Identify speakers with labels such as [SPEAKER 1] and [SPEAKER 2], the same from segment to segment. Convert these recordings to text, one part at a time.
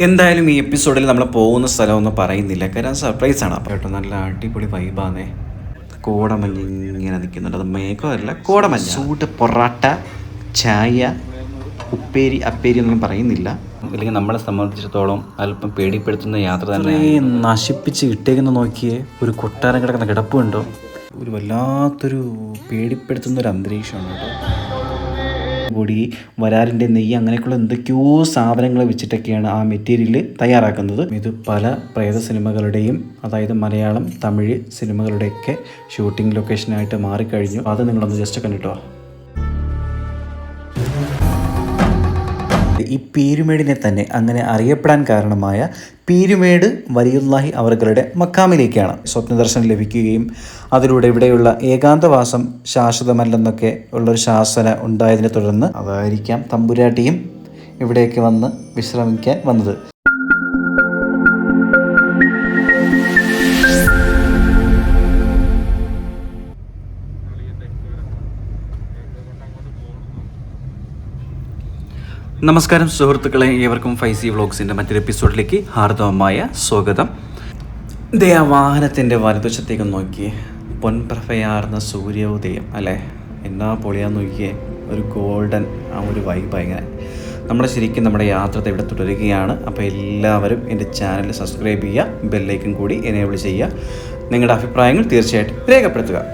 [SPEAKER 1] എന്തായാലും ഈ എപ്പിസോഡിൽ നമ്മൾ പോകുന്ന സ്ഥലമൊന്നും പറയുന്നില്ല. കാരണം സർപ്രൈസ് ആണ് അപ്പം. കേട്ടോ നല്ല അടിപൊളി വൈബാന്നേ കോടമഞ്ഞ് ഇങ്ങനെ നിൽക്കുന്നുണ്ട് അത് മേഘമല്ല കോടമഞ്ഞ്. സൂട്ട് പൊറാട്ട ചായ ഉപ്പേരി അപ്പേരി ഒന്നും പറയുന്നില്ല. അല്ലെങ്കിൽ നമ്മളെ സംബന്ധിച്ചിടത്തോളം അല്പം പേടിപ്പെടുത്തുന്ന യാത്ര തന്നെ നശിപ്പിച്ച് ഇട്ടേക്കുന്ന നോക്കിയേ ഒരു കൊട്ടാരം കിടക്കുന്ന കിടപ്പുണ്ടോ? ഒരു വല്ലാത്തൊരു പേടിപ്പെടുത്തുന്ന ഒരു അന്തരീക്ഷമാണ് കേട്ടോ. കൂടി വരാറിന്റെ നെയ്യ് അങ്ങനെയൊക്കെയുള്ള എന്തൊക്കെയോ സാധനങ്ങൾ വെച്ചിട്ടൊക്കെയാണ് ആ മെറ്റീരിയൽ തയ്യാറാക്കുന്നത്. ഇത് പല പ്രേത സിനിമകളുടെയും അതായത് മലയാളം തമിഴ് സിനിമകളുടെയൊക്കെ ഷൂട്ടിംഗ് ലൊക്കേഷനായിട്ട് മാറിക്കഴിഞ്ഞു. അത് നിങ്ങളൊന്ന് ജസ്റ്റ് കണ്ടിട്ടോ? ഈ പീരുമേടിനെ തന്നെ അങ്ങനെ അറിയപ്പെടാൻ കാരണമായ പീരുമേട് വലിയുല്ലാഹി അവർകളുടെ മക്കാമിലേക്കാണ് സ്വപ്നദർശനം ലഭിക്കുകയും അതിലൂടെ ഇവിടെയുള്ള ഏകാന്തവാസം ശാശ്വതമല്ലെന്നൊക്കെ ഉള്ളൊരു ശാസന ഉണ്ടായതിനെ തുടർന്ന് അതായിരിക്കാം തമ്പുരാട്ടിയും ഇവിടേക്ക് വന്ന് വിശ്രമിക്കാൻ വന്നത്. നമസ്കാരം സുഹൃത്തുക്കളെ. ഏവർക്കും ഫൈവ് സി വ്ളോഗ്സിന്റെ മറ്റൊരു എപ്പിസോഡിലേക്ക് ഹാർദവമായ സ്വാഗതം. ദേ ആ വാഹനത്തിന്റെ വലതുവശത്തേക്ക് നോക്കി പൊൻപ്രഭയാർന്ന സൂര്യോദയം അല്ലേ? എന്നാ പൊളിയാ നോക്കിയേ. ഒരു ഗോൾഡൻ ആ ഒരു വൈബ് ഇങ്ങനെ. നമ്മൾ ശരിക്കും നമ്മുടെ യാത്ര ഇവിടെ തുടരുകയാണ്. അപ്പോൾ എല്ലാവരും എന്റെ ചാനൽ സബ്സ്ക്രൈബ് ചെയ്യുക ബെല്ലൈക്കും കൂടി എനേബിൾ ചെയ്യുക. നിങ്ങളുടെ അഭിപ്രായങ്ങൾ തീർച്ചയായിട്ടും രേഖപ്പെടുത്തുക.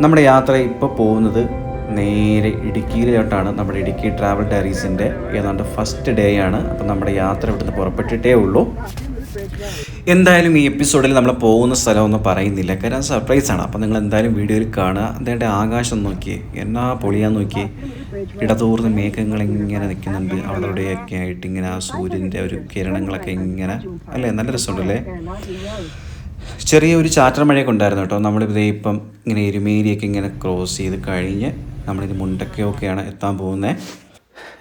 [SPEAKER 1] നമ്മുടെ യാത്ര ഇപ്പോൾ പോകുന്നത് നേരെ ഇടുക്കിയിലോട്ടാണ് നമ്മുടെ ഇടുക്കി ട്രാവൽ ഡയറീസിന്റെ ഏതാണ്ട് ഫസ്റ്റ് ഡേ ആണ്. അപ്പം നമ്മുടെ യാത്ര ഇവിടുന്ന് പുറപ്പെട്ടിട്ടേ ഉള്ളൂ. എന്തായാലും ഈ എപ്പിസോഡിൽ നമ്മൾ പോകുന്ന സ്ഥലമൊന്നും പറയുന്നില്ല. കാരണം സർപ്രൈസ് ആണ്. അപ്പം നിങ്ങൾ എന്തായാലും വീഡിയോയിൽ കാണുക. അതേണ്ട ആകാശം നോക്കിയേ. എന്നാ പൊളിയാൻ നോക്കിയേ. ഇടതൂർന്ന് മേഘങ്ങൾ ഇങ്ങനെ നിൽക്കുന്നുണ്ട്. അവിടെ ഇവിടെയൊക്കെ ആയിട്ട് ഇങ്ങനെ ആ സൂര്യന്റെ ഒരു കിരണങ്ങളൊക്കെ ഇങ്ങനെ. അല്ലേ? നല്ല രസമുണ്ടല്ലേ? ചെറിയ ഒരു മഴയൊക്കെ ഉണ്ടായിരുന്നു കേട്ടോ. നമ്മളിതേ ഇപ്പം ഇങ്ങനെ എരുമേരിയൊക്കെ ഇങ്ങനെ ക്രോസ് ചെയ്ത് കഴിഞ്ഞ് നമ്മളിത് മുണ്ടക്കയൊക്കെയാണ് എത്താൻ പോകുന്നത്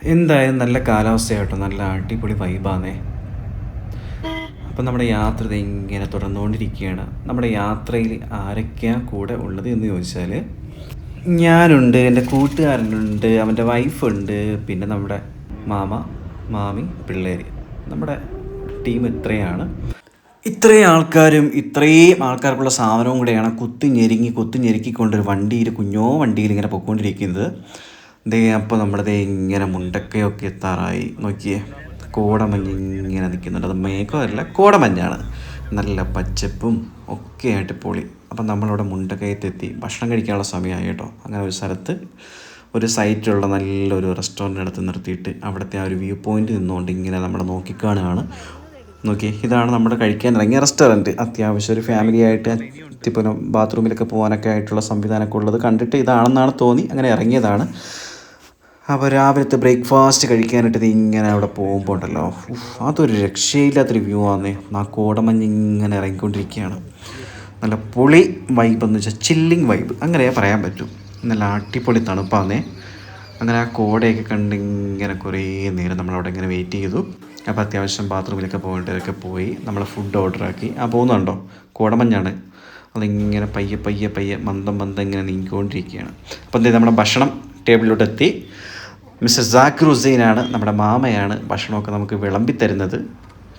[SPEAKER 1] എന്തായാലും നല്ല കാലാവസ്ഥയാട്ടോ. നല്ല അടിപൊളി വൈബാന്നേ അപ്പം നമ്മുടെ യാത്ര ഇങ്ങനെ തുടർന്നുകൊണ്ടിരിക്കുകയാണ്. നമ്മുടെ യാത്രയിൽ ആരൊക്കെയാണ് കൂടെ ഉള്ളത് എന്ന് ചോദിച്ചാൽ ഞാനുണ്ട് എന്റെ കൂട്ടുകാരനുണ്ട് അവന്റെ വൈഫുണ്ട് പിന്നെ നമ്മുടെ മാമ മാമി പിള്ളേർ നമ്മുടെ ടീം ഇത്രയാണ് ഇത്രയും ആൾക്കാരും ഇത്രയും ആൾക്കാർക്കുള്ള സാധനവും കൂടെയാണ് കുത്തി ഞെരുങ്ങി കുത്തി ഞെരുക്കിക്കൊണ്ടൊരു വണ്ടിയിൽ കുഞ്ഞോ വണ്ടിയിൽ ഇങ്ങനെ പൊയ്ക്കൊണ്ടിരിക്കുന്നത്. ദേ അപ്പോൾ നമ്മുടെ ഇങ്ങനെ മുണ്ടക്കയൊക്കെ എത്താറായി. നോക്കിയേ കോടമഞ്ഞ് ഇങ്ങനെ നിൽക്കുന്നുണ്ട്. അത് മേഘമല്ല കോടമഞ്ഞാണ്. നല്ല പച്ചപ്പും ഒക്കെ ആയിട്ട് പൊളി. അപ്പം നമ്മളവിടെ മുണ്ടക്കയത്തെത്തി ഭക്ഷണം കഴിക്കാനുള്ള സമയമായി കേട്ടോ. അങ്ങനെ ഒരു സ്ഥലത്ത് ഒരു സൈറ്റുള്ള നല്ലൊരു റെസ്റ്റോറന്റ് അടുത്ത് നിർത്തിയിട്ട് അവിടുത്തെ ആ ഒരു വ്യൂ പോയിന്റ് നിന്നുകൊണ്ട് ഇങ്ങനെ നമ്മൾ നോക്കിക്കാണുകയാണ്. നോക്കി. ഇതാണ് നമ്മുടെ കഴിക്കാൻ ഇറങ്ങിയ റെസ്റ്റോറന്റ് അത്യാവശ്യം ഒരു ഫാമിലി ആയിട്ട് ഇപ്പോൾ ബാത്റൂമിലൊക്കെ പോകാനൊക്കെ ആയിട്ടുള്ള സംവിധാനമൊക്കെ ഉള്ളത് കണ്ടിട്ട് ഇതാണെന്നാണ് തോന്നി. അങ്ങനെ ഇറങ്ങിയതാണ്. അപ്പോൾ രാവിലത്തെ ബ്രേക്ക്ഫാസ്റ്റ് കഴിക്കാനായിട്ട് ഇങ്ങനെ അവിടെ പോകുമ്പോൾ ഉണ്ടല്ലോ. അതൊരു രക്ഷയില്ലാത്തൊരു വ്യൂ ആന്നേ. ആ കോടമഞ്ഞ് ഇങ്ങനെ ഇറങ്ങിക്കൊണ്ടിരിക്കുകയാണ്. നല്ല പൊളി വൈബ് എന്ന് വെച്ചാൽ ചില്ലിങ് വൈബ് അങ്ങനെ പറയാൻ പറ്റും. നല്ല അടിപൊളി തണുപ്പാന്നേ. അങ്ങനെ ആ കോടയൊക്കെ കണ്ട് ഇങ്ങനെ കുറേ നേരം നമ്മളവിടെ ഇങ്ങനെ വെയിറ്റ് ചെയ്തു. അപ്പോൾ അത്യാവശ്യം ബാത്റൂമിലൊക്കെ പോകേണ്ടവരൊക്കെ പോയി നമ്മൾ ഫുഡ് ഓർഡർ ആക്കി. ആ പോകുന്നുണ്ടോ? കോടമഞ്ഞാണ്. അതിങ്ങനെ പയ്യെ പയ്യെ പയ്യെ മന്ദം മന്ദം ഇങ്ങനെ നീങ്ങിക്കൊണ്ടിരിക്കുകയാണ്. അപ്പോൾ എന്താ നമ്മുടെ ഭക്ഷണം ടേബിളിലോട്ട് എത്തി മിസ്റ്റർ ജാക്കിർ ഹുസൈനാണ് നമ്മുടെ മാമയാണ് ഭക്ഷണമൊക്കെ നമുക്ക് വിളമ്പി തരുന്നത്.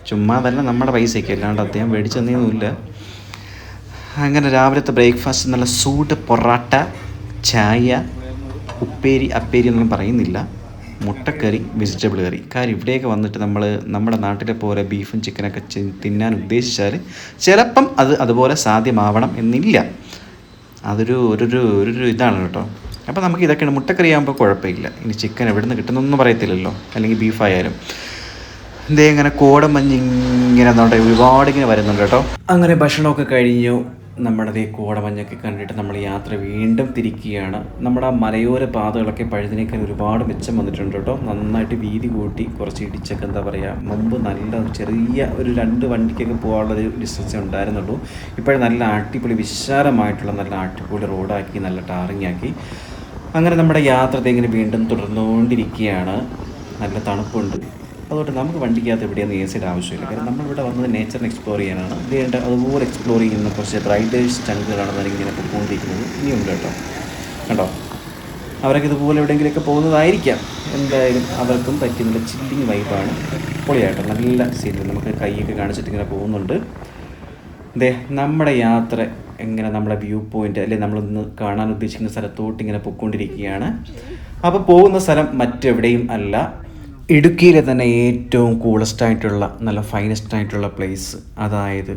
[SPEAKER 1] ചുമ്മാ തന്നെ നമ്മുടെ പൈസയ്ക്ക് അല്ലാണ്ട് അദ്ദേഹം മേടിച്ചെന്നൊന്നുമില്ല. അങ്ങനെ രാവിലത്തെ ബ്രേക്ക്ഫാസ്റ്റ് നല്ല സൂട്ട് പൊറാട്ട ചായ ഉപ്പേരി അപ്പേരി എന്നൊന്നും പറയുന്നില്ല. മുട്ടക്കറി വെജിറ്റബിൾ കറി. കാര്യം ഇവിടെയൊക്കെ വന്നിട്ട് നമ്മൾ നമ്മുടെ നാട്ടിലെ പോലെ ബീഫും ചിക്കനൊക്കെ തിന്നാൻ ഉദ്ദേശിച്ചാൽ ചിലപ്പം അത് അതുപോലെ സാധ്യമാവണം എന്നില്ല. അതൊരു ഒരു ഒരു ഇതാണ് കേട്ടോ. അപ്പോൾ നമുക്ക് ഇതൊക്കെയാണ്. മുട്ടക്കറി ആകുമ്പോൾ കുഴപ്പമില്ല. ഇനി ചിക്കൻ എവിടെ നിന്ന് കിട്ടുന്നൊന്നും പറയത്തില്ലല്ലോ. അല്ലെങ്കിൽ ബീഫായാലും ഇതേ ഇങ്ങനെ കോടമഞ്ഞ് ഇങ്ങനെ നമ്മുടെ ഒരുപാട് ഇങ്ങനെ വരുന്നുണ്ട് കേട്ടോ. അങ്ങനെ ഭക്ഷണമൊക്കെ കഴിഞ്ഞു. നമ്മുടെ ദേ കോടമഞ്ഞൊക്കെ കണ്ടിട്ട് നമ്മൾ യാത്ര വീണ്ടും തിരിക്കുകയാണ്. നമ്മുടെ ആ മലയോര പാതകളൊക്കെ പഴുതിനേക്കാൾ ഒരുപാട് മെച്ചം വന്നിട്ടുണ്ട് കേട്ടോ. നന്നായിട്ട് വീതി കൂട്ടി കുറച്ച് ഇടിച്ചൊക്കെ എന്താ പറയുക മുമ്പ് നല്ല ചെറിയ ഒരു രണ്ട് വണ്ടിക്കൊക്കെ പോകാനുള്ള ഒരു ഡിസ്റ്റൻസ് ഉണ്ടായിരുന്നുള്ളൂ. ഇപ്പോഴും നല്ല അടിപൊളി വിശാലമായിട്ടുള്ള നല്ല അടിപൊളി റോഡാക്കി നല്ല ടാറിങ് ആക്കി. അങ്ങനെ നമ്മുടെ യാത്ര ഇങ്ങനെ വീണ്ടും തുടർന്നുകൊണ്ടിരിക്കുകയാണ്. നല്ല തണുപ്പുണ്ട്. അതുകൊണ്ട് നമുക്ക് വണ്ടിക്കകത്ത് എവിടെയാണ് എ സിയുടെ ആവശ്യമില്ല. കാരണം നമ്മളിവിടെ വന്നത് നേച്ചറിനെ എക്സ്പ്ലോർ ചെയ്യാനാണ്. ഇതേണ്ട അതുപോലെ എക്സ്പ്ലോർ ചെയ്യുന്ന കുറച്ച് റൈഡേഴ്സ് ചങ്കുകളാണ് ഇങ്ങനെ പൊയ്ക്കൊണ്ടിരിക്കുന്നത്. ഇനിയുണ്ട് കേട്ടോ. കണ്ടോ? അവരൊക്കെ ഇതുപോലെ എവിടെയെങ്കിലുമൊക്കെ പോകുന്നതായിരിക്കാം. എന്തായാലും അവർക്കും പറ്റിയ നല്ല ചില്ലിങ് വൈബാണ് പൊളിയായിട്ട് നല്ല സീനിൽ നമുക്ക് കൈയൊക്കെ കാണിച്ചിട്ട് ഇങ്ങനെ പോകുന്നുണ്ട്. ദേ നമ്മുടെ യാത്ര എങ്ങനെ നമ്മുടെ വ്യൂ പോയിന്റ് അല്ലെ നമ്മളിന്ന് കാണാൻ ഉദ്ദേശിക്കുന്ന സ്ഥലത്തോട്ട് ഇങ്ങനെ പൊയ്ക്കൊണ്ടിരിക്കുകയാണ്. അപ്പോൾ പോകുന്ന സ്ഥലം മറ്റെവിടെയും അല്ല. ഇടുക്കിയിലെ തന്നെ ഏറ്റവും കൂളസ്റ്റ് ആയിട്ടുള്ള നല്ല ഫൈനസ്റ്റ് ആയിട്ടുള്ള പ്ലേസ് അതായത്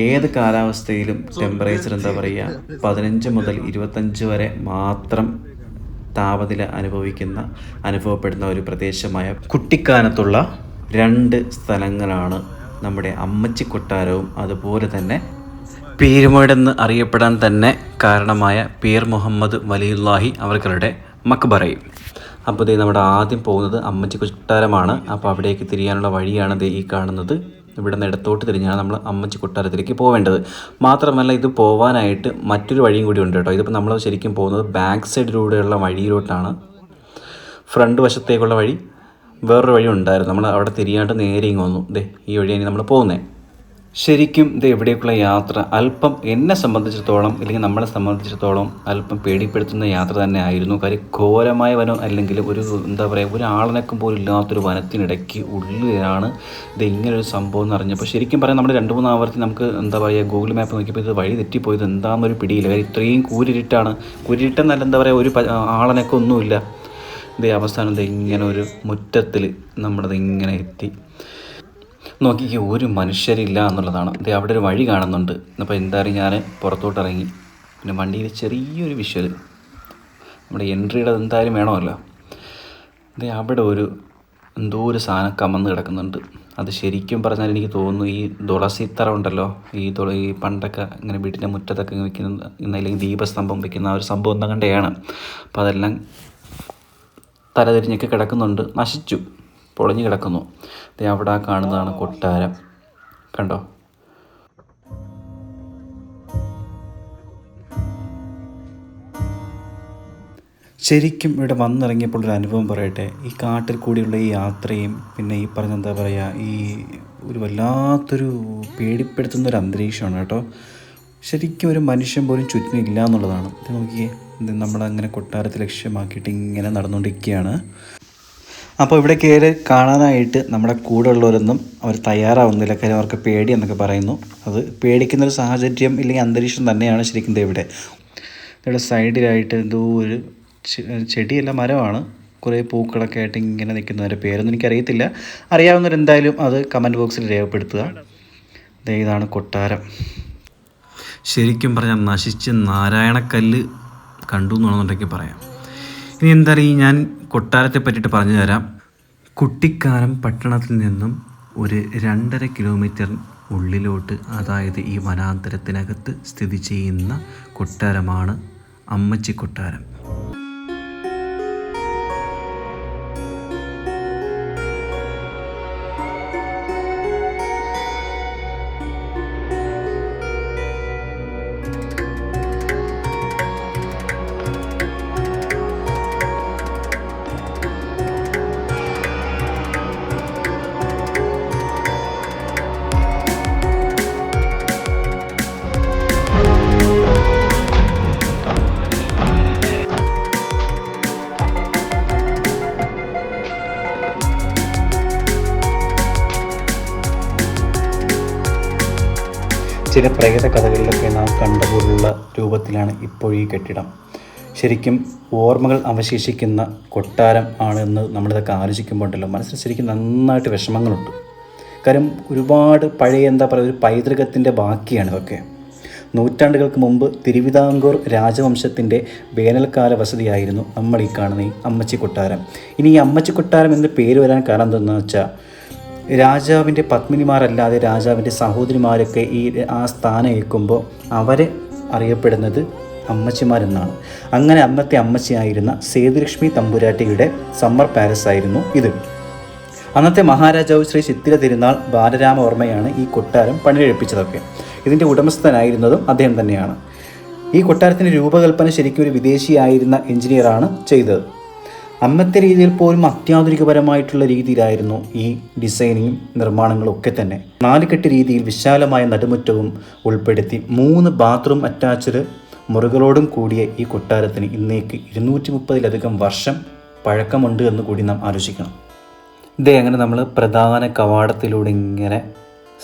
[SPEAKER 1] ഏത് കാലാവസ്ഥയിലും ടെമ്പറേച്ചർ എന്താ പറയുക പതിനഞ്ച് മുതൽ ഇരുപത്തഞ്ച് വരെ മാത്രം താപനില അനുഭവിക്കുന്ന അനുഭവപ്പെടുന്ന ഒരു പ്രദേശമായ കുട്ടിക്കാനത്തുള്ള രണ്ട് സ്ഥലങ്ങളാണ് നമ്മുടെ അമ്മച്ചി കൊട്ടാരവും അതുപോലെ തന്നെ പീരുമേടെന്ന് അറിയപ്പെടാൻ തന്നെ കാരണമായ പീർ മുഹമ്മദ് വലിയുല്ലാഹി അവർകളുടെ മക്ബറയും. അപ്പോൾ ദേ നമ്മുടെ ആദ്യം പോകുന്നത് അമ്മച്ചി കൊട്ടാരമാണ്. അപ്പോൾ അവിടേക്ക് തിരിയാനുള്ള വഴിയാണ് ദേ ഈ കാണുന്നത്. ഇവിടെ നിന്ന് ഇടത്തോട്ട് തിരിഞ്ഞാണ് നമ്മൾ അമ്മച്ചി കൊട്ടാരത്തിലേക്ക് പോവേണ്ടത്. മാത്രമല്ല ഇത് പോവാനായിട്ട് മറ്റൊരു വഴിയും കൂടി ഉണ്ട് കേട്ടോ. ഇതിപ്പോൾ നമ്മൾ ശരിക്കും പോകുന്നത് ബാക്ക് സൈഡിലൂടെയുള്ള വഴിയിലോട്ടാണ്. ഫ്രണ്ട് വശത്തേക്കുള്ള വഴി വേറൊരു വഴി ഉണ്ടായിരുന്നു. നമ്മൾ അവിടെ തിരിയാണ്ട് നേരെ ഇങ്ങ് വന്നു. ദേ ഈ വഴിയാണ് നമ്മൾ പോകുന്നത്. ശരിക്കും ഇത് എവിടേക്കുള്ള യാത്ര? അല്പം എന്നെ സംബന്ധിച്ചിടത്തോളം അല്ലെങ്കിൽ നമ്മളെ സംബന്ധിച്ചിടത്തോളം അല്പം പേടിപ്പെടുത്തുന്ന യാത്ര തന്നെ ആയിരുന്നു. കാര്യം ഘോരമായ വനം അല്ലെങ്കിൽ ഒരു എന്താ പറയുക ഒരു പോലും ഇല്ലാത്തൊരു വനത്തിനിടയ്ക്ക് ഉള്ളിലാണ് ഇത് ഇങ്ങനൊരു സംഭവം എന്ന് അറിഞ്ഞപ്പോൾ ശരിക്കും പറയാം നമ്മുടെ രണ്ട് മൂന്ന് ആവർത്തി നമുക്ക് എന്താ പറയുക ഗൂഗിൾ മാപ്പ് നോക്കിയപ്പോൾ ഇത് വഴി തെറ്റിപ്പോയത് എന്താണെന്നൊരു പിടിയില്ല. കാര്യം ഇത്രയും കൂരിരുട്ടാണ്. കൂരിരുട്ടെന്നല്ല എന്താ പറയുക ഒരു ആളനക്കം ഒന്നുമില്ല. ഇതേ അവസാനം ഇത് ഇങ്ങനെ ഒരു മുറ്റത്തിൽ നമ്മളത് ഇങ്ങനെ എത്തി. നോക്കിക്ക് ഒരു മനുഷ്യരില്ല എന്നുള്ളതാണ്. ഇത് അവിടെ ഒരു വഴി കാണുന്നുണ്ട്. അപ്പോൾ എന്തായാലും ഞാൻ പുറത്തോട്ട് ഇറങ്ങി പിന്നെ വണ്ടിയിൽ ചെറിയൊരു വിഷ്വൽ നമ്മുടെ എൻട്രിയുടെ എന്തായാലും വേണമല്ലോ. ഇത് അവിടെ ഒരു എന്തോ ഒരു സാധനം കമന്ന് കിടക്കുന്നുണ്ട്. അത് ശരിക്കും പറഞ്ഞാൽ എനിക്ക് തോന്നുന്നു ഈ തുളസിത്തറ ഉണ്ടല്ലോ ഈ തുള ഈ പണ്ടൊക്കെ ഇങ്ങനെ വീട്ടിന്റെ മുറ്റത്തൊക്കെ വെക്കുന്ന അല്ലെങ്കിൽ ദീപസ്തംഭം വെക്കുന്ന ആ ഒരു സംഭവം എന്താ കണ്ടെയാണ്. അപ്പോൾ അതെല്ലാം തലതിരിഞ്ഞൊക്കെ കിടക്കുന്നുണ്ട്. നശിച്ചു. പൊളിഞ്ഞു കിടക്കുന്നു ദേ അവിടെ ആ കാണുന്നതാണ് കൊട്ടാരം. കണ്ടോ? ശരിക്കും ഇവിടെ വന്നിറങ്ങിയപ്പോൾ ഒരു അനുഭവം പറയട്ടെ. ഈ കാട്ടിൽ കൂടിയുള്ള ഈ യാത്രയും പിന്നെ ഈ പറഞ്ഞ എന്താ പറയുക ഈ ഒരു വല്ലാത്തൊരു പേടിപ്പെടുത്തുന്ന ഒരു അന്തരീക്ഷമാണ് കേട്ടോ. ശരിക്കും ഒരു മനുഷ്യൻ പോലും ചുറ്റിനില്ല എന്നുള്ളതാണ്. ഇത് നോക്കിയേ നമ്മളങ്ങനെ കൊട്ടാരത്തെ ലക്ഷ്യമാക്കിയിട്ട് ഇങ്ങനെ നടന്നുകൊണ്ടിരിക്കുകയാണ്. അപ്പോൾ ഇവിടെ കയറി കാണാനായിട്ട് നമ്മുടെ കൂടെ ഉള്ളവരൊന്നും അവർ തയ്യാറാവുന്നില്ല. കാര്യം അവർക്ക് പേടി എന്നൊക്കെ പറയുന്നു. അത് പേടിക്കുന്നൊരു സാഹചര്യം ഇല്ലെങ്കിൽ അന്തരീക്ഷം തന്നെയാണ് ശരിക്കും ഇവിടെ. ഇവിടെ സൈഡിലായിട്ട് എന്തോ ഒരു ചെടിയല്ല മരമാണ്. കുറേ പൂക്കളൊക്കെ ആയിട്ട് ഇങ്ങനെ നിൽക്കുന്നവരുടെ പേരൊന്നും എനിക്കറിയത്തില്ല. അറിയാവുന്നവരെന്തായാലും അത് കമന്റ് ബോക്സിൽ രേഖപ്പെടുത്തുക. ഇതാണ് കൊട്ടാരം. ശരിക്കും പറഞ്ഞാൽ നശിച്ച് നാരായണക്കല്ല് കണ്ടു എന്നുണ്ടെങ്കിൽ പറയാം. ഇനി എന്താ പറയുക ഞാൻ കൊട്ടാരത്തെ പറ്റിയിട്ട് പറഞ്ഞു തരാം. കുട്ടിക്കാനം പട്ടണത്തിൽ നിന്നും ഒരു രണ്ടര കിലോമീറ്റർ ഉള്ളിലോട്ട് അതായത് ഈ വനാന്തരത്തിനകത്ത് സ്ഥിതി ചെയ്യുന്ന കൊട്ടാരമാണ് അമ്മച്ചി കൊട്ടാരം ചില പ്രേത കഥകളിലൊക്കെ നാം കണ്ടപോലുള്ള രൂപത്തിലാണ് ഇപ്പോൾ ഈ കെട്ടിടം. ശരിക്കും ഓർമ്മകൾ അവശേഷിക്കുന്ന കൊട്ടാരം ആണെന്ന് നമ്മളിതൊക്കെ ആലോചിക്കുമ്പോൾ ഉണ്ടല്ലോ മനസ്സിൽ ശരിക്കും നന്നായിട്ട് വിഷമങ്ങളുണ്ട്. കാര്യം ഒരുപാട് പഴയ എന്താ പറയുക ഒരു പൈതൃകത്തിന്റെ ബാക്കിയാണ് ഇതൊക്കെ. നൂറ്റാണ്ടുകൾക്ക് മുമ്പ് തിരുവിതാംകൂർ രാജവംശത്തിന്റെ വേനൽക്കാല വസതിയായിരുന്നു നമ്മൾ ഈ കാണുന്ന ഈ അമ്മച്ചി കൊട്ടാരം ഇനി ഈ അമ്മച്ചി കൊട്ടാരം എന്ന് പേര് വരാൻ കാരണം എന്താണെന്ന് വെച്ചാൽ രാജാവിന്റെ പത്മിനിമാരല്ലാതെ രാജാവിന്റെ സഹോദരിമാരൊക്കെ ഈ ആ സ്ഥാനം ഏൽക്കുമ്പോൾ അവരെ അറിയപ്പെടുന്നത് അമ്മച്ചിമാരെന്നാണ്. അങ്ങനെ അന്നത്തെ അമ്മച്ചിയായിരുന്ന സേതുലക്ഷ്മി തമ്പുരാട്ടിയുടെ സമ്മർ പാലസ് ആയിരുന്നു ഇത്. അന്നത്തെ മഹാരാജാവ് ശ്രീ ചിത്തിര തിരുനാൾ ബാലരാമവർമ്മയാണ് ഈ കൊട്ടാരം പണികഴിപ്പിച്ചതൊക്കെ. ഇതിന്റെ ഉടമസ്ഥനായിരുന്നതും അദ്ദേഹം തന്നെയാണ്. ഈ കൊട്ടാരത്തിന്റെ രൂപകൽപ്പന ശരിക്കും ഒരു വിദേശിയായിരുന്ന എഞ്ചിനീയറാണ് ചെയ്തത്. അന്നത്തെ രീതിയിൽ പോലും അത്യാധുനികപരമായിട്ടുള്ള രീതിയിലായിരുന്നു ഈ ഡിസൈനിങ്ങും നിർമ്മാണങ്ങളും ഒക്കെ തന്നെ നാലുകെട്ട് രീതിയിൽ വിശാലമായ നടുമുറ്റവും ഉൾപ്പെടുത്തി മൂന്ന് ബാത്റൂം അറ്റാച്ച്ഡ് മുറികളോടും കൂടിയ ഈ കൊട്ടാരത്തിന് ഇന്നേക്ക് ഇരുന്നൂറ്റി മുപ്പതിലധികം വർഷം പഴക്കമുണ്ട് എന്ന് കൂടി നാം ആലോചിക്കണം. ഇതേ അങ്ങനെ നമ്മൾ പ്രധാന കവാടത്തിലൂടെ ഇങ്ങനെ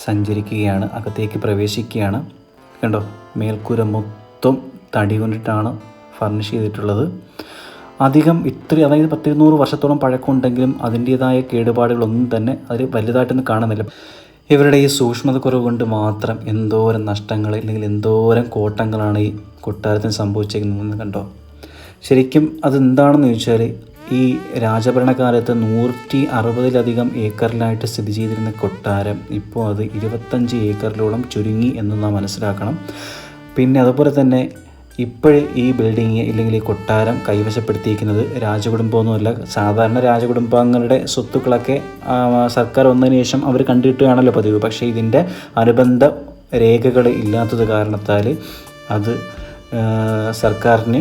[SPEAKER 1] സഞ്ചരിക്കുകയാണ് അകത്തേക്ക് പ്രവേശിക്കുകയാണ്. കണ്ടോ? മേൽക്കൂര മൊത്തം തടി കൊണ്ടിട്ടാണ് ഫർണിഷ് ചെയ്തിട്ടുള്ളത്. അധികം ഇത്ര അതായത് പത്തിരുന്നൂറ് വർഷത്തോളം പഴക്കമുണ്ടെങ്കിലും അതിന്റേതായ കേടുപാടുകളൊന്നും തന്നെ അതിൽ വലുതായിട്ടൊന്നും കാണുന്നില്ല. ഇവരുടെ ഈ സൂക്ഷ്മത കുറവ് കൊണ്ട് മാത്രം എന്തോരം നഷ്ടങ്ങൾ അല്ലെങ്കിൽ എന്തോരം കോട്ടങ്ങളാണ് ഈ കൊട്ടാരത്തിന് സംഭവിച്ചേക്കുന്നതെന്ന് കണ്ടോ? ശരിക്കും അതെന്താണെന്ന് ചോദിച്ചാൽ ഈ രാജഭരണകാലത്ത് നൂറ്റി അറുപതിലധികം ഏക്കറിലായിട്ട് സ്ഥിതി ചെയ്തിരുന്ന കൊട്ടാരം ഇപ്പോൾ അത് ഇരുപത്തഞ്ച് ഏക്കറിലോളം ചുരുങ്ങി എന്ന് നാം മനസ്സിലാക്കണം. പിന്നെ അതുപോലെ തന്നെ ഇപ്പോഴ് ഈ ബിൽഡിങ് ഇല്ലെങ്കിൽ ഈ കൊട്ടാരം കൈവശപ്പെടുത്തിയിരിക്കുന്നത് രാജകുടുംബമൊന്നുമല്ല. സാധാരണ രാജകുടുംബങ്ങളുടെ സ്വത്തുക്കളൊക്കെ സർക്കാർ വന്നതിന് ശേഷം അവർ കണ്ടിട്ടുകയാണല്ലോ പതിവ്. പക്ഷേ ഇതിന്റെ അനുബന്ധ രേഖകൾ ഇല്ലാത്തത് കാരണത്താൽ അത് സർക്കാരിന്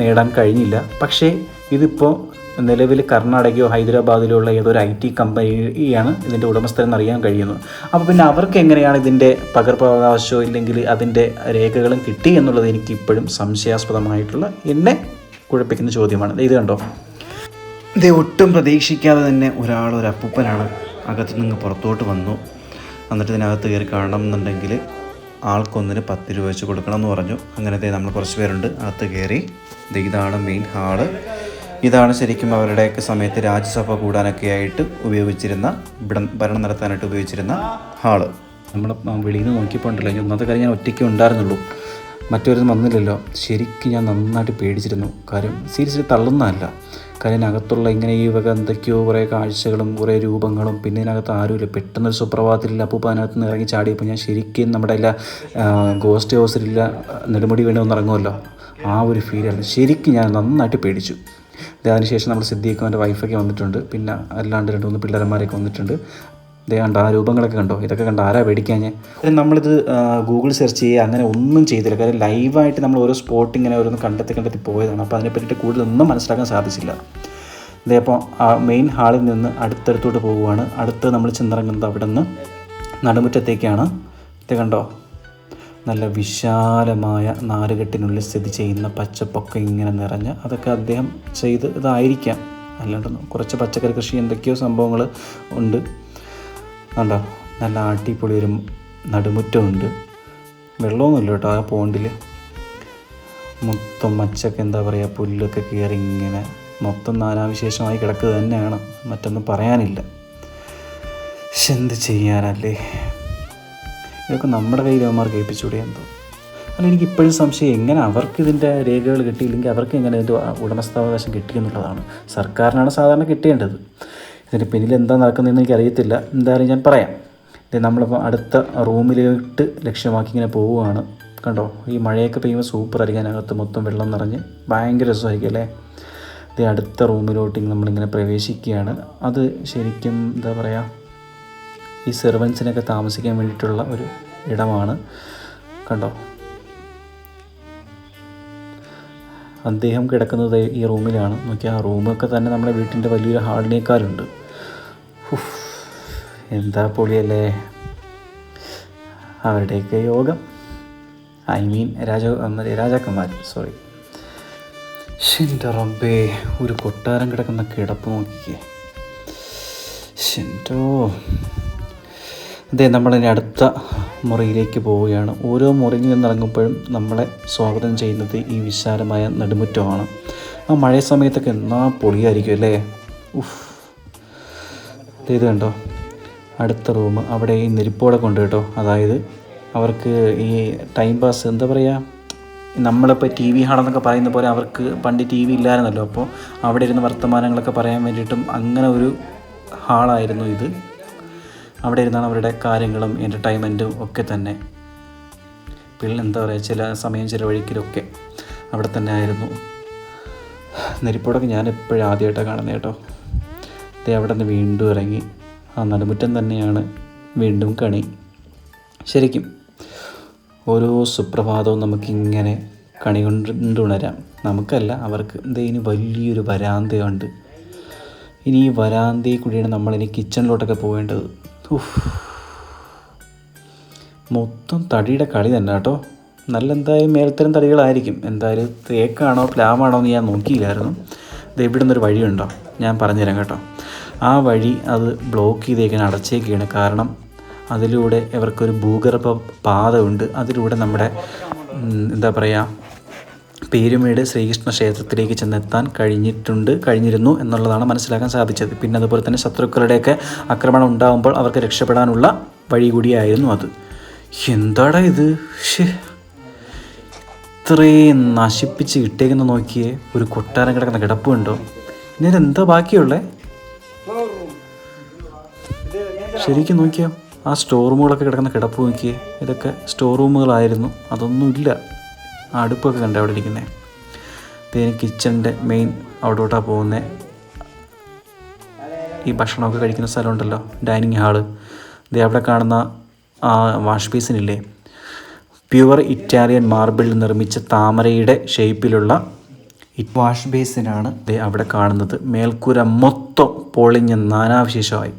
[SPEAKER 1] നേടാൻ കഴിഞ്ഞില്ല. പക്ഷേ ഇതിപ്പോൾ നിലവിൽ കർണാടകയോ ഹൈദരാബാദിലോ ഉള്ള ഏതൊരു ഐ ടി കമ്പനിയാണ് ഇതിന്റെ ഉടമസ്ഥരെന്ന് അറിയാൻ കഴിയുന്നത്. അപ്പോൾ പിന്നെ അവർക്ക് എങ്ങനെയാണ് ഇതിന്റെ പകർപ്പവകാശമോ ഇല്ലെങ്കിൽ അതിന്റെ രേഖകളും കിട്ടി എന്നുള്ളത് എനിക്ക് ഇപ്പോഴും സംശയാസ്പദമായിട്ടുള്ള എന്നെ കുഴപ്പിക്കുന്ന ചോദ്യമാണ്. ഇത് കണ്ടോ? ഇത് ഒട്ടും പ്രതീക്ഷിക്കാതെ തന്നെ ഒരാൾ ഒരു അപ്പൂപ്പനാണ് അകത്ത് നിന്ന് പുറത്തോട്ട് വന്നു. എന്നിട്ട് ഇതിനകത്ത് കയറി കാണണം എന്നുണ്ടെങ്കിൽ ആൾക്കൊന്നിന് പത്ത് രൂപ വെച്ച് കൊടുക്കണം എന്ന് പറഞ്ഞു. അങ്ങനത്തെ നമ്മൾ കുറച്ച് പേരുണ്ട്. അകത്ത് കയറി. ഇതാണ് മെയിൻ ഹാൾ ഇതാണ് ശരിക്കും അവരുടെയൊക്കെ സമയത്ത് രാജ്യസഭ കൂടാനൊക്കെ ആയിട്ട് ഉപയോഗിച്ചിരുന്ന ഭരണം നടത്താനായിട്ട് ഉപയോഗിച്ചിരുന്ന ഹാൾ നമ്മൾ വെളിയിൽ നിന്ന് നോക്കിയപ്പോൾ ഉണ്ടല്ലോ ഒന്നാമത്തെ കാര്യം ഞാൻ ഒറ്റയ്ക്ക് ഉണ്ടായിരുന്നുള്ളൂ. മറ്റൊരു വന്നില്ലല്ലോ. ശരിക്കും ഞാൻ നന്നായിട്ട് പേടിച്ചിരുന്നു. കാര്യം സീരിയസ്ലി തള്ളുന്നതല്ല. കാര്യം അകത്തുള്ള ഇങ്ങനെ ഈ വക എന്തൊക്കെയോ കുറേ കാഴ്ചകളും കുറേ രൂപങ്ങളും പിന്നെ ഇതിനകത്ത് ആരുമില്ല. പെട്ടെന്നൊരു സുപ്രഭാതത്തിൽ അപ്പൂപ്പ അതിനകത്ത് നിന്ന് ഇറങ്ങി ചാടിയപ്പോൾ ഞാൻ ശരിക്കും നമ്മുടെ എല്ലാ ഗോസ്റ്റ് ഹൗസിലില്ല നെടുമുടി വേണ്ടി ഒന്ന് ഇറങ്ങുമല്ലോ ആ ഒരു ഫീലായിരുന്നു ശരിക്കും ഞാൻ നന്നായിട്ട് പേടിച്ചു. അതിനുശേഷം നമ്മൾ സിദ്ദീഖും എന്റെ വൈഫൊക്കെ വന്നിട്ടുണ്ട്. പിന്നെ അല്ലാണ്ട് രണ്ട് മൂന്ന് പിള്ളേരന്മാരൊക്കെ വന്നിട്ടുണ്ട്. ഇതേ കണ്ട ആ രൂപങ്ങളൊക്കെ കണ്ടോ? ഇതൊക്കെ കണ്ട? ആരാ പേടിക്കാൻ? നമ്മളിത് ഗൂഗിൾ സെർച്ച് ചെയ്യുക അങ്ങനെ ഒന്നും ചെയ്തില്ല. കാര്യം ലൈവായിട്ട് നമ്മൾ ഓരോ സ്പോട്ട് ഇങ്ങനെ ഓരോന്ന് കണ്ടെത്തി കണ്ടെത്തി പോയതാണ്. അപ്പോൾ അതിനെ പറ്റിയിട്ട് കൂടുതലൊന്നും മനസ്സിലാക്കാൻ സാധിച്ചില്ല. ഇതേ അപ്പോൾ മെയിൻ ഹാളിൽ നിന്ന് അടുത്തടുത്തോട്ട് പോവുകയാണ്. അടുത്ത് നമ്മൾ ചെന്നിറങ്ങുന്നത് അവിടെ നിന്ന് നടുമുറ്റത്തേക്കാണ്. ഇത് കണ്ടോ? നല്ല വിശാലമായ നാരുകെട്ടിനുള്ളിൽ സ്ഥിതി ചെയ്യുന്ന പച്ചപ്പൊക്കെ ഇങ്ങനെ നിറഞ്ഞ് അതൊക്കെ അദ്ദേഹം ചെയ്ത് ഇതായിരിക്കാം. അല്ലാണ്ട് കുറച്ച് പച്ചക്കറി കൃഷി എന്തൊക്കെയോ സംഭവങ്ങൾ ഉണ്ട്. കണ്ടോ? നല്ല അടിപൊളി ഒരു നടുമുറ്റമുണ്ട്. വെള്ളമൊന്നുമില്ല കേട്ടോ ആ പോണ്ടിൽ മൊത്തം മച്ചൊക്കെ എന്താ പറയുക പുല്ലൊക്കെ കയറി ഇങ്ങനെ മൊത്തം നാനാവിശേഷമായി കിടക്കുക തന്നെയാണ്. മറ്റൊന്നും പറയാനില്ല. പക്ഷെ എന്ത് ചെയ്യാനല്ലേ? ഇതൊക്കെ നമ്മുടെ കയ്യിൽ അവന്മാർ കേൾപ്പിച്ചുകൂടെ എന്തോ. അല്ല എനിക്ക് ഇപ്പോഴും സംശയം എങ്ങനെ അവർക്ക് ഇതിന്റെ രേഖകൾ കിട്ടിയില്ലെങ്കിൽ അവർക്ക് എങ്ങനെ ഇതിന്റെ ഉടമസ്ഥാവകാശം കിട്ടിയെന്നുള്ളതാണ്. സർക്കാരിനാണ് സാധാരണ കിട്ടേണ്ടത്. ഇതിന് പിന്നിൽ എന്താ നടക്കുന്നതെന്ന് എനിക്കറിയത്തില്ല. എന്തായാലും ഞാൻ പറയാം. ഇത് നമ്മളിപ്പോൾ അടുത്ത റൂമിലോട്ട് ലക്ഷ്യമാക്കി ഇങ്ങനെ പോവുകയാണ്. കണ്ടോ ഈ മഴയൊക്കെ പെയ്യുമ്പോൾ സൂപ്പർ അരിക്കാൻ അകത്ത് മൊത്തം വെള്ളം നിറഞ്ഞ് ഭയങ്കര രസമായിരിക്കും അല്ലേ? ഇത് അടുത്ത റൂമിലോട്ട് നമ്മളിങ്ങനെ പ്രവേശിക്കുകയാണ്. അത് ശരിക്കും എന്താ പറയുക ഈ സെർവൻസിനൊക്കെ താമസിക്കാൻ വേണ്ടിയിട്ടുള്ള ഒരു ഇടമാണ്. കണ്ടോ? അദ്ദേഹം കിടക്കുന്നത് ഈ റൂമിലാണ്. നോക്കിയാൽ ആ റൂമൊക്കെ തന്നെ നമ്മുടെ വീട്ടിന്റെ വലിയൊരു ഹാളിനേക്കാളുണ്ട്. എന്താ പൊളിയല്ലേ? അവരുടെയൊക്കെ യോഗം. ഐ മീൻ രാജ രാജാക്കന്മാർ സോറി. റബ്ബേ ഒരു കൊട്ടാരം കിടക്കുന്ന കിടപ്പ് നോക്കിക്കേ. ശെന്തോ അതെ നമ്മളിനി അടുത്ത മുറിയിലേക്ക് പോവുകയാണ്. ഓരോ മുറിയിൽ നിന്നിറങ്ങുമ്പോഴും നമ്മളെ സ്വാഗതം ചെയ്യുന്നത് ഈ വിശാലമായ നെടുമുറ്റമാണ്. ആ മഴ സമയത്തൊക്കെ എന്നാ പൊളിയായിരിക്കും അല്ലേ? ഉഫ്. ഇത് കണ്ടോ? അടുത്ത റൂം. അവിടെ ഈ നെരിപ്പോടെ കൊണ്ട് കേട്ടോ. അതായത് അവർക്ക് ഈ ടൈം പാസ് എന്താ പറയുക നമ്മളിപ്പോൾ ടി വി ഹാളെന്നൊക്കെ പറയുന്ന പോലെ അവർക്ക് പണ്ട് ടി വി ഇല്ലായിരുന്നല്ലോ. അപ്പോൾ അവിടെ ഇരുന്ന് വർത്തമാനങ്ങളൊക്കെ പറയാൻ വേണ്ടിയിട്ടും അങ്ങനെ ഒരു ഹാളായിരുന്നു ഇത്. അവിടെ ഇരുന്നാണ് അവരുടെ കാര്യങ്ങളും എന്റർടൈൻമെന്റും ഒക്കെ തന്നെ. പിന്നെ എന്താ പറയുക ചില സമയം ചിലവഴിക്കലൊക്കെ അവിടെ തന്നെ ആയിരുന്നു. നെരിപ്പോടൊക്കെ ഞാൻ എപ്പോഴും ആദ്യമായിട്ടാണ് കാണുന്നത് കേട്ടോ. ദേ അവിടെ നിന്ന് വീണ്ടും ഇറങ്ങി. ആ നടുമുറ്റം തന്നെയാണ് വീണ്ടും കണി. ശരിക്കും ഓരോ സുപ്രഭാതവും നമുക്കിങ്ങനെ കണി കൊണ്ട് ഉണരാം നമുക്കല്ല അവർക്ക് ദേ ഇനി വലിയൊരു വരാന്തയുണ്ട്. ഇനി ഈ വരാന്തയിൽ കൂടിയാണ് നമ്മളിനി കിച്ചണിലോട്ടൊക്കെ പോകേണ്ടത്. മൊത്തം തടിയുടെ കളി തന്നെ കേട്ടോ. നല്ല എന്തായാലും മേൽത്തരം തടികളായിരിക്കും. എന്തായാലും തേക്കാണോ പ്ലാമാണോ എന്ന് ഞാൻ നോക്കിയില്ലായിരുന്നു. ഇത് ഇവിടെ നിന്നൊരു വഴിയുണ്ടോ? ഞാൻ പറഞ്ഞുതരാം കേട്ടോ. ആ വഴി അത് ബ്ലോക്ക് ചെയ്തേക്കാൻ അടച്ചേക്കാണ് കാരണം അതിലൂടെ ഇവർക്കൊരു ഭൂഗർഭ പാത ഉണ്ട് അതിലൂടെ നമ്മുടെ എന്താ പറയുക പേരുമേട് ശ്രീകൃഷ്ണ ക്ഷേത്രത്തിലേക്ക് ചെന്നെത്താൻ കഴിഞ്ഞിട്ടുണ്ട് കഴിഞ്ഞിരുന്നു എന്നുള്ളതാണ് മനസ്സിലാക്കാൻ സാധിച്ചത്. പിന്നെ അതുപോലെ തന്നെ ശത്രുക്കളുടെയൊക്കെ ആക്രമണം ഉണ്ടാകുമ്പോൾ അവർക്ക് രക്ഷപ്പെടാനുള്ള വഴി കൂടിയായിരുന്നു അത്. എന്താടാ ഇത്. ഇത്രയും നശിപ്പിച്ച് ഇട്ടേക്കുന്ന നോക്കിയേ ഒരു കൊട്ടാരം കിടക്കുന്ന കിടപ്പുണ്ടോ ഇന്നേരം എന്താ ബാക്കിയുള്ളേ? ശരിക്കും നോക്കിയോ ആ സ്റ്റോർ റൂമുകളൊക്കെ കിടക്കുന്ന കിടപ്പ് നോക്കിയേ ഇതൊക്കെ സ്റ്റോർ റൂമുകളായിരുന്നു. അതൊന്നുമില്ല. അടുപ്പൊക്കെ കണ്ടേ അവിടെ ഇരിക്കുന്നത് പിന്നെ കിച്ചണിന്റെ മെയിൻ അവിടോട്ടാണ് പോകുന്നത് ഈ ഭക്ഷണമൊക്കെ കഴിക്കുന്ന സ്ഥലമുണ്ടല്ലോ ഡൈനിങ് ഹാൾ. ദേ അവിടെ കാണുന്ന ആ വാഷ് ബേസിനില്ലേ? പ്യുവർ ഇറ്റാലിയൻ മാർബിളിൽ നിർമ്മിച്ച താമരയുടെ ഷേപ്പിലുള്ള വാഷ് ബേസിനാണ് ദേ അവിടെ കാണുന്നത്. മേൽക്കൂര മൊത്തം പൊളിഞ്ഞ് നാനാവിശേഷമായി.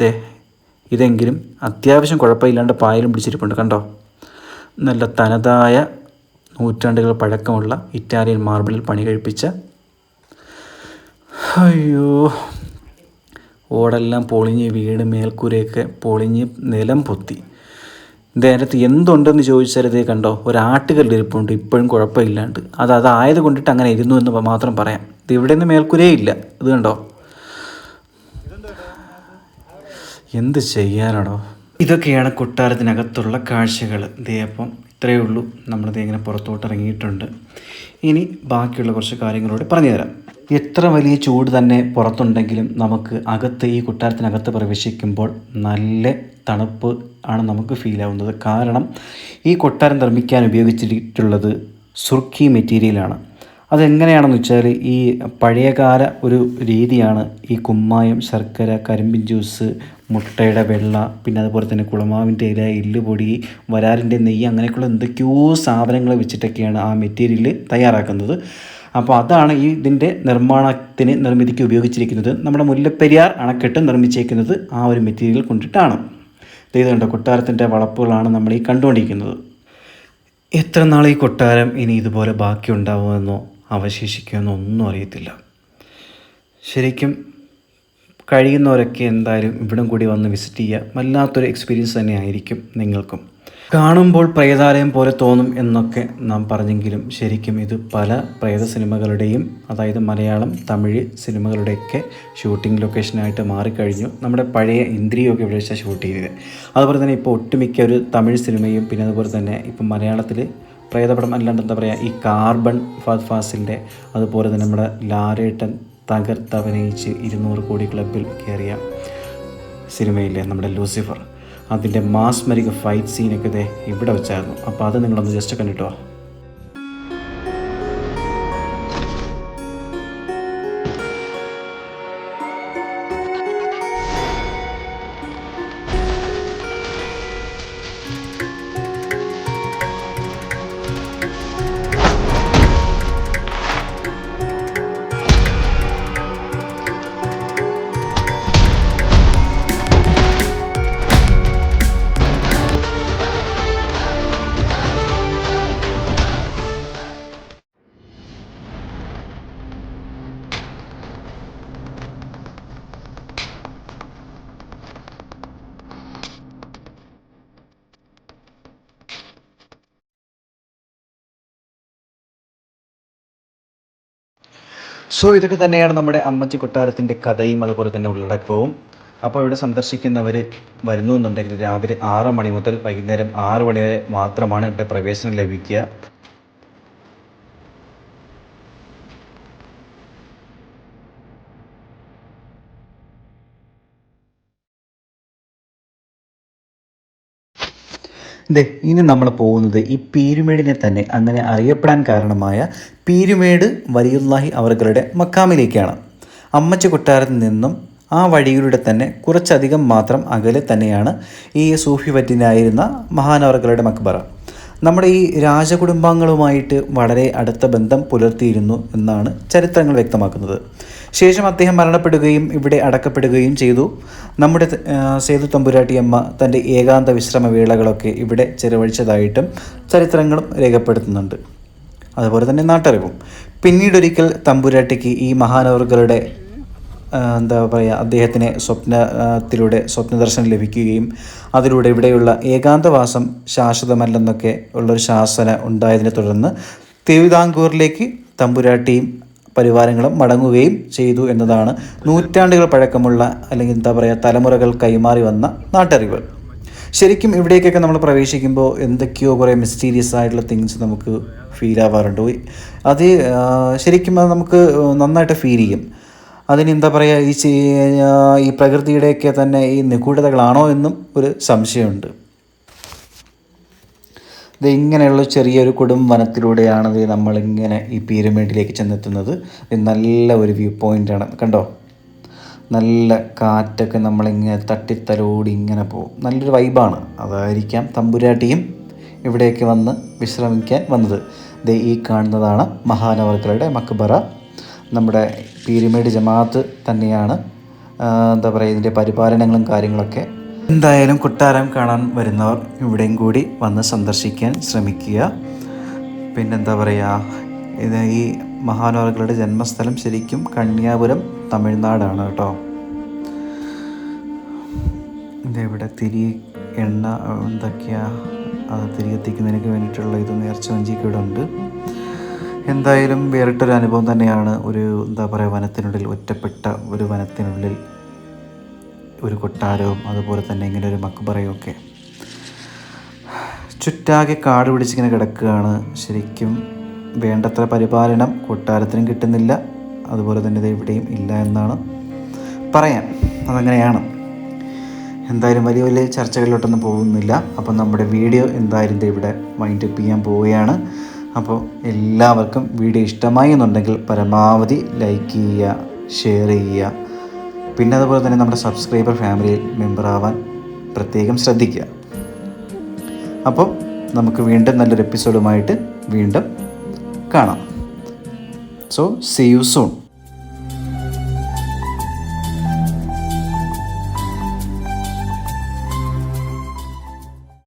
[SPEAKER 1] ദേ ഇതെങ്കിലും അത്യാവശ്യം കുഴപ്പമില്ലാണ്ട് പായലും പിടിച്ചിരിപ്പുണ്ട് കണ്ടോ? നല്ല തനതായ നൂറ്റാണ്ടുകൾ പഴക്കമുള്ള ഇറ്റാലിയൻ മാർബിളിൽ പണി കഴിപ്പിച്ച അയ്യോ. ഓടെല്ലാം പൊളിഞ്ഞ് വീട് മേൽക്കൂരയൊക്കെ പൊളിഞ്ഞ് നിലം പൊത്തി. ഇതിനകത്ത് എന്തുണ്ടെന്ന് ചോദിച്ചാൽ ഇതേ കണ്ടോ? ഒരാട്ടുകളുടെ ഇരിപ്പുണ്ട്. ഇപ്പോഴും കുഴപ്പമില്ലാണ്ട്. അത് അതായത് കൊണ്ടിട്ട് അങ്ങനെ ഇരുന്നു എന്ന് മാത്രം പറയാം. ഇത് ഇവിടെ നിന്ന് മേൽക്കൂരേ ഇല്ല. ഇത് കണ്ടോ? എന്ത് ചെയ്യാനാണോ ഇതൊക്കെയാണ് കൊട്ടാരത്തിനകത്തുള്ള കാഴ്ചകൾ. ദേ അപ്പം ഇത്രയേ ഉള്ളൂ. നമ്മളിത് ഇങ്ങനെ പുറത്തോട്ട് ഇറങ്ങിയിട്ടുണ്ട് ഇനി ബാക്കിയുള്ള കുറച്ച് കാര്യങ്ങളോട് പറഞ്ഞുതരാം എത്ര വലിയ ചൂട് തന്നെ പുറത്തുണ്ടെങ്കിലും നമുക്ക് അകത്ത് ഈ കൊട്ടാരത്തിനകത്ത് പ്രവേശിക്കുമ്പോൾ നല്ല തണുപ്പ് ആണ് നമുക്ക് ഫീൽ ആവുന്നത്. കാരണം ഈ കൊട്ടാരം നിർമ്മിക്കാൻ ഉപയോഗിച്ചിട്ടുള്ളത് സുർക്കി മെറ്റീരിയലാണ് അതെങ്ങനെയാണെന്ന് വെച്ചാൽ ഈ പഴയകാല ഒരു രീതിയാണ് ഈ കുമ്മായം ശർക്കര കരിമ്പിൻ ജ്യൂസ് മുട്ടയുടെ വെള്ള പിന്നെ അതുപോലെ തന്നെ കുളമാവിന്റെ ഇല എല്ലുപൊടി വരാലിന്റെ നെയ്യ് അങ്ങനെയൊക്കെയുള്ള എന്തൊക്കെയോ സാധനങ്ങൾ വെച്ചിട്ടൊക്കെയാണ് ആ മെറ്റീരിയൽ തയ്യാറാക്കുന്നത്. അപ്പോൾ അതാണ് ഈ ഇതിന്റെ നിർമ്മാണത്തിന് നിർമ്മിതിക്ക് ഉപയോഗിച്ചിരിക്കുന്നത്. നമ്മുടെ മുല്ലപ്പെരിയാർ അണക്കെട്ട് നിർമ്മിച്ചേക്കുന്നത് ആ ഒരു മെറ്റീരിയൽ കൊണ്ടിട്ടാണ്. കണ്ടോ കൊട്ടാരത്തിന്റെ വളപ്പുകളാണ് നമ്മൾ ഈ കണ്ടുകൊണ്ടിരിക്കുന്നത്. എത്ര നാൾ ഈ കൊട്ടാരം ഇനി ഇതുപോലെ ബാക്കി ഉണ്ടാവുമെന്നോ അവശേഷിക്കുമെന്നോ ഒന്നും അറിയത്തില്ല. ശരിക്കും കഴിയുന്നവരൊക്കെ എന്തായാലും ഇവിടം കൂടി വന്ന് വിസിറ്റ് ചെയ്യുക വല്ലാത്തൊരു എക്സ്പീരിയൻസ് തന്നെ ആയിരിക്കും നിങ്ങൾക്കും. കാണുമ്പോൾ പ്രേതാലയം പോലെ തോന്നും എന്നൊക്കെ നാം പറഞ്ഞെങ്കിലും ശരിക്കും ഇത് പല പ്രേത സിനിമകളുടെയും അതായത് മലയാളം തമിഴ് സിനിമകളുടെയൊക്കെ ഷൂട്ടിംഗ് ലൊക്കേഷനായിട്ട് മാറിക്കഴിഞ്ഞു. നമ്മുടെ പഴയ ഇന്ദ്രിയൊക്കെ ഇവിടെ വെച്ചാൽ ഷൂട്ട് ചെയ്തത്. അതുപോലെ തന്നെ ഇപ്പോൾ ഒട്ടുമിക്ക ഒരു തമിഴ് സിനിമയും പിന്നെ അതുപോലെ തന്നെ ഇപ്പം മലയാളത്തിൽ പ്രേതപടം അല്ലാണ്ട് എന്താ പറയുക ഈ കാർബൺ ഫാസിന്റെ അതുപോലെ തന്നെ നമ്മുടെ ലാരേട്ടൻ തകർത്തഭിനയിച്ച് ഇരുന്നൂറ് കോടി ക്ലബിൽ കയറിയ സിനിമയിലെ നമ്മുടെ ലൂസിഫർ അതിന്റെ മാസ്മരിക ഫൈറ്റ് സീനൊക്കെ ഇവിടെ വെച്ചായിരുന്നു. അപ്പോൾ അത് നിങ്ങളൊന്ന് ജസ്റ്റ് കണ്ടിട്ടോ സോ ഇതൊക്കെ തന്നെയാണ് നമ്മുടെ അമ്മച്ചി കൊട്ടാരത്തിന്റെ കഥയും അതുപോലെ തന്നെ ഉള്ളടക്കവും. അപ്പോൾ ഇവിടെ സന്ദർശിക്കുന്നവർ വരുന്നു എന്നുണ്ടെങ്കിൽ രാവിലെ ആറ് മണി മുതൽ വൈകുന്നേരം ആറ് മണി വരെ മാത്രമാണ് ഇവിടെ പ്രവേശനം ലഭിക്കുക. ദേ ഇനി നമ്മൾ പോകുന്നത് ഈ പീരുമേടിനെ തന്നെ അങ്ങനെ അറിയപ്പെടാൻ കാരണമായ പീരുമേട് വലിയുല്ലാഹി അവർകളുടെ മക്കാമിലേക്കാണ്. അമ്മച്ച കൊട്ടാരത്തിൽ നിന്നും ആ വഴിയിലൂടെ തന്നെ കുറച്ചധികം മാത്രം അകലെ തന്നെയാണ് ഈ സൂഫി വറ്റിനായിരുന്ന മഹാനവർകളുടെ മക്ബറ. നമ്മുടെ ഈ രാജകുടുംബാംഗങ്ങളുമായിട്ട് വളരെ അടുത്ത ബന്ധം പുലർത്തിയിരുന്നു എന്നാണ് ചരിത്രങ്ങൾ വ്യക്തമാക്കുന്നത്. ശേഷം അദ്ദേഹം മരണപ്പെടുകയും ഇവിടെ അടക്കപ്പെടുകയും ചെയ്തു. നമ്മുടെ സേതു തമ്പുരാട്ടിയമ്മ തന്റെ ഏകാന്ത വിശ്രമ വേളകളൊക്കെ ഇവിടെ ചെലവഴിച്ചതായിട്ടും ചരിത്രങ്ങളും രേഖപ്പെടുത്തുന്നുണ്ട്. അതുപോലെ തന്നെ നാട്ടറിവും. പിന്നീടൊരിക്കൽ തമ്പുരാട്ടിക്ക് ഈ മഹാനവറുകളുടെ എന്താ പറയുക അദ്ദേഹത്തിന് സ്വപ്നത്തിലൂടെ സ്വപ്നദർശനം ലഭിക്കുകയും അതിലൂടെ ഇവിടെയുള്ള ഏകാന്തവാസം ശാശ്വതമല്ലെന്നൊക്കെ ഉള്ളൊരു ശാസന ഉണ്ടായതിനെ തുടർന്ന് തിരുവിതാംകൂറിലേക്ക് തമ്പുരാട്ടിയും പരിവാരങ്ങളും മടങ്ങുകയും ചെയ്തു എന്നതാണ് നൂറ്റാണ്ടുകൾ പഴക്കമുള്ള അല്ലെങ്കിൽ എന്താ പറയുക തലമുറകൾ കൈമാറി വന്ന നാട്ടറിവ്. ശരിക്കും ഇവിടേക്കൊക്കെ നമ്മൾ പ്രവേശിക്കുമ്പോൾ എന്തൊക്കെയോ കുറേ മിസ്റ്റീരിയസ് ആയിട്ടുള്ള തിങ്സ് നമുക്ക് ഫീൽ ആവാറുണ്ട്. അത് ശരിക്കും അത് നമുക്ക് നന്നായിട്ട് ഫീൽ ചെയ്യും. അതിന് എന്താ പറയുക ഈ ഈ പ്രകൃതിയുടെയൊക്കെ തന്നെ ഈ നിഗൂഢതകളാണോ എന്നും ഒരു സംശയമുണ്ട്. ഇത് ഇങ്ങനെയുള്ള ചെറിയൊരു കൊടും വനത്തിലൂടെയാണ് ഇത് നമ്മളിങ്ങനെ ഈ പിരമിഡിലേക്ക് ചെന്നെത്തുന്നത്. ഇത് നല്ല ഒരു വ്യൂ പോയിന്റാണ് കണ്ടോ? നല്ല കാറ്റൊക്കെ നമ്മളിങ്ങനെ തട്ടിത്തലോടി ഇങ്ങനെ പോകും. നല്ലൊരു വൈബാണ് അതായിരിക്കാം തമ്പുരാട്ടിയും ഇവിടേക്ക് വന്ന് വിശ്രമിക്കാൻ വന്നത്. ദേ ഈ കാണുന്നതാണ് മഹാനവർക്കളുടെ മക്ബറ. നമ്മുടെ പീരിമേഡ് ജമാഅത്ത് തന്നെയാണ്. എന്താ പറയുക ഇതിന്റെ പരിപാലനങ്ങളും കാര്യങ്ങളൊക്കെ എന്തായാലും കൊട്ടാരം കാണാൻ വരുന്നവർ ഇവിടെയും കൂടി വന്ന് സന്ദർശിക്കാൻ ശ്രമിക്കുക. പിന്നെന്താ പറയുക ഇത് ഈ മഹാനവറുകളുടെ ജന്മസ്ഥലം ശരിക്കും കന്യാപുരം തമിഴ്നാടാണ് കേട്ടോ. ഇവിടെ തിരി എണ്ണ എന്തൊക്കെയാ? അത് തിരി എത്തിക്കുന്നതിനൊക്കെ വേണ്ടിയിട്ടുള്ള ഇത് നേർച്ച വഞ്ചിയൊക്കെ ഇവിടെ ഉണ്ട് എന്തായാലും വേറിട്ടൊരു അനുഭവം തന്നെയാണ് ഒരു എന്താ പറയുക വനത്തിനുള്ളിൽ ഒറ്റപ്പെട്ട ഒരു വനത്തിനുള്ളിൽ ഒരു കൊട്ടാരവും അതുപോലെ തന്നെ ഇങ്ങനെ ഒരു മക്ബറയും ഒക്കെ ചുറ്റാകെ കാട് പിടിച്ചിങ്ങനെ കിടക്കുകയാണ്. ശരിക്കും വേണ്ടത്ര പരിപാലനം കൊട്ടാരത്തിനും കിട്ടുന്നില്ല. അതുപോലെ തന്നെ ഇത് എവിടെയും ഇല്ല എന്നാണ് പറയാൻ. അതങ്ങനെയാണ്. എന്തായാലും വലിയ വലിയ ചർച്ചകളിലോട്ടൊന്നും പോകുന്നില്ല. അപ്പം നമ്മുടെ വീഡിയോ എന്തായാലും ഇവിടെ മൈൻഡ് അപ്പ് ചെയ്യാൻ പോവുകയാണ്. അപ്പോൾ എല്ലാവർക്കും വീഡിയോ ഇഷ്ടമായി എന്നുണ്ടെങ്കിൽ പരമാവധി ലൈക്ക് ചെയ്യുക ഷെയർ ചെയ്യുക പിന്നെ അതുപോലെ തന്നെ നമ്മുടെ സബ്സ്ക്രൈബർ ഫാമിലിയിൽ മെമ്പർ ആവാൻ പ്രത്യേകം ശ്രദ്ധിക്കുക. അപ്പോൾ നമുക്ക് വീണ്ടും നല്ലൊരു എപ്പിസോഡുമായിട്ട് വീണ്ടും കാണാം. So see you soon